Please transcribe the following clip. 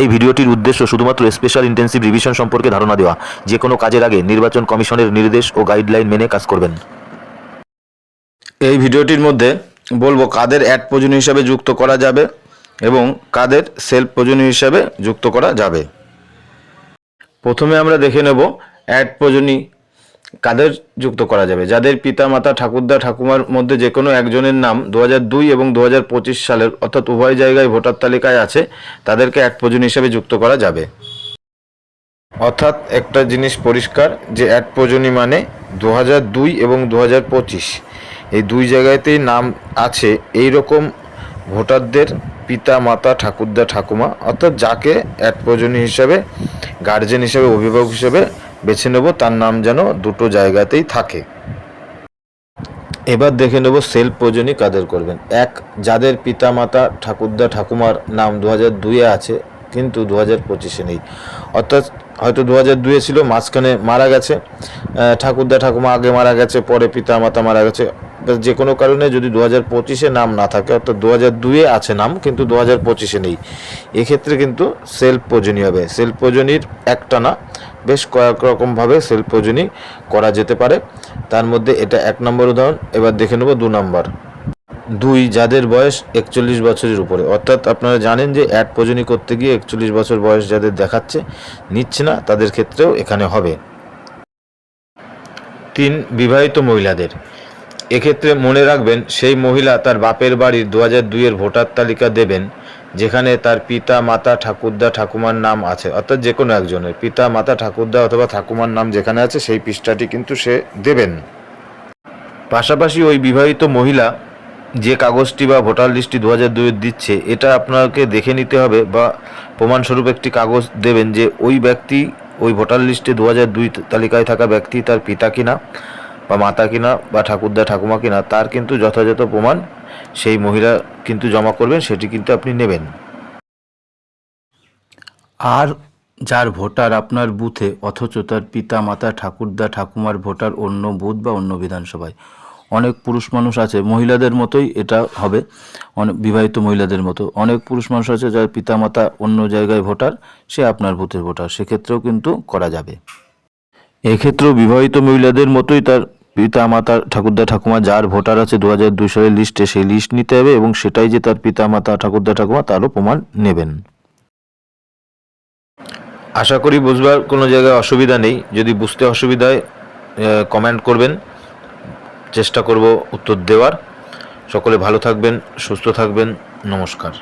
এই ভিডিওটির উদ্দেশ্য শুধুমাত্র স্পেশাল ইন্টেন্সিভ রিভিশন সম্পর্কে ধারণা দেওয়া। যে কোনো কাজের আগে নির্বাচন কমিশনের নির্দেশ ও গাইডলাইন মেনে কাজ করবেন। এই ভিডিওটির মধ্যে বলব কাদের অ্যাড প্রয়োজন হিসাবে যুক্ত করা যাবে এবং কাদের সেলফ প্রয়োজন হিসাবে যুক্ত করা যাবে। প্রথমে আমরা দেখে নেব অ্যাড প্রয়োজনী কাদের যুক্ত করা যাবে? যাদের পিতা মাতা ঠাকুরদা, ঠাকুমার মধ্যে যে কোনো একজনের নাম দু দুই এবং দু পঁচিশ সালের, অর্থাৎ উভয় জায়গায় ভোটার তালিকায় আছে, তাদেরকে এক প্রয়োজন হিসাবে যুক্ত করা যাবে। অর্থাৎ একটা জিনিস পরিষ্কার যে এক প্রজনী মানে দু দুই এবং দু পঁচিশ। এই দুই জায়গাতেই নাম আছে এই রকম ভোটারদের পিতা মাতা ঠাকুরদা, ঠাকুমা, অর্থাৎ যাকে এক প্রজনী হিসাবে গার্জেন হিসাবে, অভিভাবক হিসেবে বেছে নেব, তার নাম যেন দুটো জায়গাতেই থাকে। এবার দেখে নেব সেলফ প্রয়োজনই কাদের করবেন। এক, যাদের পিতা মাতা ঠাকুরদা ঠাকুমার নাম দু হাজার দুইয়ে আছে, কিন্তু দু হাজার পঁচিশে নেই। অর্থাৎ হয়তো দু হাজার দুয়ে ছিল, মাঝখানে মারা গেছে। ঠাকুরদা ঠাকুমা আগে মারা গেছে, পরে পিতা মাতা মারা গেছে। যে কোনো কারণে যদি দু হাজার পঁচিশে নাম না থাকে, অর্থাৎ দু হাজার দুইয়ে আছে নাম, কিন্তু দু হাজার পঁচিশে নেই। এক্ষেত্রে কিন্তু সেলফ প্রয়োজনী হবে। সেলফ প্রয়োজনীর একটা না বেশ কয়েক রকমভাবে সেলফ প্রয়োজনী করা যেতে পারে। তার মধ্যে এটা এক নম্বর উদাহরণ। এবার দেখে নেব দু নম্বর। দুই, যাদের বয়স একচল্লিশ বছরের উপরে। অর্থাৎ আপনারা জানেন যে অ্যাড প্রয়োজনী করতে গিয়ে একচল্লিশ বছর বয়স যাদের দেখাচ্ছে, নিচ্ছে না, তাদের ক্ষেত্রেও এখানে হবে। তিন, বিবাহিত মহিলাদের। এক্ষেত্রে মনে রাখবেন, সেই মহিলা তার বাপের বাড়ির দু হাজার দুইয়ের ভোটার তালিকা দেবেন, যেখানে তার পিতা, মাতা, ঠাকুরদা, ঠাকুমার নাম আছে, অর্থাৎ যে কোনো একজনের, পিতা, মাতা, ঠাকুরদা অথবা ঠাকুমার নাম যেখানে আছে, সেই পৃষ্ঠাটি কিন্তু সে দেবেন। পাশাপাশি ওই বিবাহিত মহিলা যে কাগজটি বা ভোটার লিস্টটি দু হাজার দুইয়ের দিচ্ছে, এটা আপনাকে দেখে নিতে হবে বা প্রমাণস্বরূপ একটি কাগজ দেবেন যে ওই ব্যক্তি ওই ভোটার লিস্টে দু হাজার দুই তালিকায় থাকা ব্যক্তি তার পিতা কিনা। বা মাতা কিনা বা ঠাকুরদা ঠাকুমা কিনা, তার কিন্তু যথাযথ প্রমাণ সেই মহিলা কিন্তু জমা করবেন, সেটি কিন্তু আপনি নেবেন। আর যার ভোটার আপনার বুথে, অথচ তার পিতা, মাতা ঠাকুরদা ঠাকুমার ভোটার অন্য বুথ বা অন্য বিধানসভায়। অনেক পুরুষ মানুষ আছে, মহিলাদের মতোই এটা হবে, অনেক বিবাহিত মহিলাদের মতো। অনেক পুরুষ মানুষ আছে যার পিতা, মাতা অন্য জায়গায় ভোটার, সে আপনার বুথের ভোটার, সেক্ষেত্রেও কিন্তু করা যাবে। এক্ষেত্রেও বিবাহিত মহিলাদের মতোই তার পিতা মাতা ঠাকুরদা ঠাকুমা, যার ভোটার আছে দু হাজার দুই সালের লিস্টে সেই লিস্ট নিতে হবে এবং সেটাই যে তার পিতা মাতা ঠাকুরদা ঠাকুমা, তারও প্রমাণ নেবেন। আশা করি বুঝবার কোনো জায়গায় অসুবিধা নেই। যদি বুঝতে অসুবিধায় কমেন্ট করবেন। চেষ্টা করব উত্তর দেওয়ার। সকলে ভালো থাকবেন, সুস্থ থাকবেন। নমস্কার।